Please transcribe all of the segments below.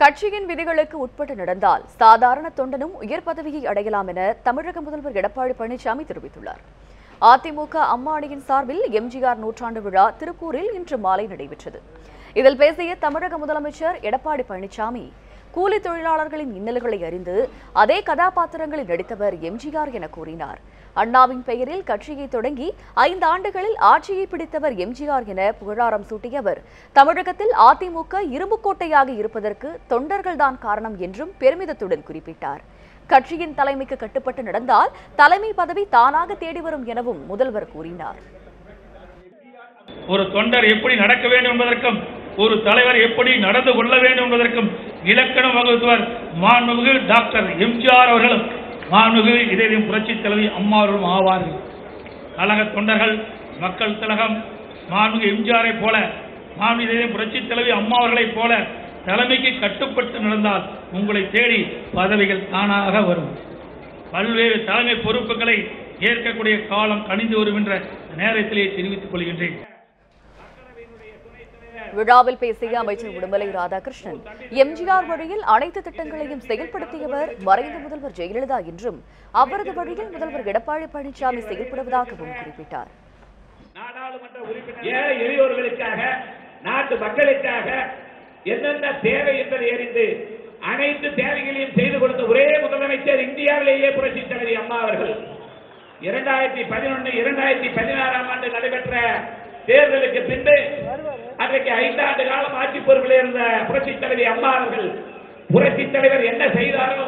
கட்சியின் விதிகளுக்கு உட்பட்டு நடந்தால் சாதாரண தொண்டனும் உயர் பதவியை அடையலாம் என தமிழக முதல்வர் எடப்பாடி பழனிசாமி தெரிவித்துள்ளார். அதிமுக அம்மாணியின் சார்பில் எம்ஜிஆர் நூற்றாண்டு விழா திருப்பூரில் இன்று மாலை நடைபெற்றது. இதில் பேசிய தமிழக முதலமைச்சர் எடப்பாடி பழனிசாமி கூலி தொழிலாளர்களின் இன்னல்களை அறிந்து அதே கதாபாத்திரங்களில் நடித்தவர் எம்ஜிஆர் என கூறினார். அண்ணாவின் பெயரில் கட்சியை தொடங்கி ஐந்து ஆண்டுகளில் ஆட்சியை பிடித்தவர் எம்ஜிஆர் என புகழாரம் சூட்டிய அவர். தமிழகத்தில் அதிமுக இரும்புக்கோட்டையாக இருப்பதற்கு தொண்டர்கள்தான் காரணம் என்றும் பெருமிதத்துடன் குறிப்பிட்டார். கட்சியின் தலைமைக்கு கட்டுப்பட்டு நடந்தால் தலைமை பதவி தானாக தேடி வரும் எனவும் முதல்வர் கூறினார். ஒரு தொண்டர் எப்படி நடக்க வேண்டும் என்பதற்கும் ஒரு தலைவர் எப்படி நடந்து கொள்ள வேண்டும் என்பதற்கும் இலக்கணம் வகுத்துவர் மாண்புமிகு டாக்டர் எம்ஜிஆர் அவர்களும். மாண்புமிகு இதயம் புரட்சி தலைவி அம்மா ஆவார்கள். கழக தொண்டர்கள் மக்கள் திலகம் மாண்புமிகு எம்ஜிஆரை போல மாண்பு இதயம் புரட்சி தலைவி அம்மாவர்களைப் போல தலைமைக்கு கட்டுப்பட்டு நடந்தால் உங்களை தேடி பதவிகள் தானாக வரும். பல்வேறு தலைமை பொறுப்புகளை ஏற்கக்கூடிய காலம் கணிந்து வரும் என்ற நேரத்திலே தெரிவித்துக் கொள்கின்றேன். விழாவில் பேசிய அமைச்சர் உடுமலை ராதாகிருஷ்ணன். எம்ஜிஆர் வழியில் அனைத்து திட்டங்களையும் செயல்படுத்தியவர் மறைந்த முதல்வர் ஜெயலலிதா என்றும் அவரது வழியில் முதல்வர் எடப்பாடி பழனிசாமி செயல்படுவதாகவும் குறிப்பிட்டார். எளியோர்களுக்காக நாட்டு மக்களுக்காக என்னென்ன தேவை என்பதை அறிந்து அனைத்து தேவைகளையும் செய்து கொடுத்த ஒரே முதலமைச்சர் இந்தியாவிலேயே புரட்சி தலைவி அம்மா அவர்கள். இரண்டாயிரத்தி பதினொன்று இரண்டாயிரத்தி பதினாறாம் ஆண்டு நடைபெற்ற தேர்தலுக்கு பின்பு அன்றைக்கு ஐந்தாண்டு காலம் ஆட்சி பொறுப்பில் இருந்த புரட்சி தலைவி அம்மா அவர்கள் புரட்சி தலைவர் என்ன செய்தாரோ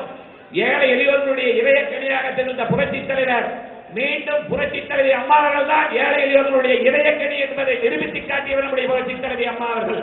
ஏழை எளியவர்களுடைய இதய கனியாக திகழ்ந்த புரட்சி தலைவர் மீண்டும் புரட்சி தலைவி அம்மா அவர்கள் தான் ஏழை எளியவர்களுடைய இதய கனி என்பதை நிரூபித்து காட்டியவர் நம்முடைய புரட்சி தலைவி அம்மா அவர்கள்.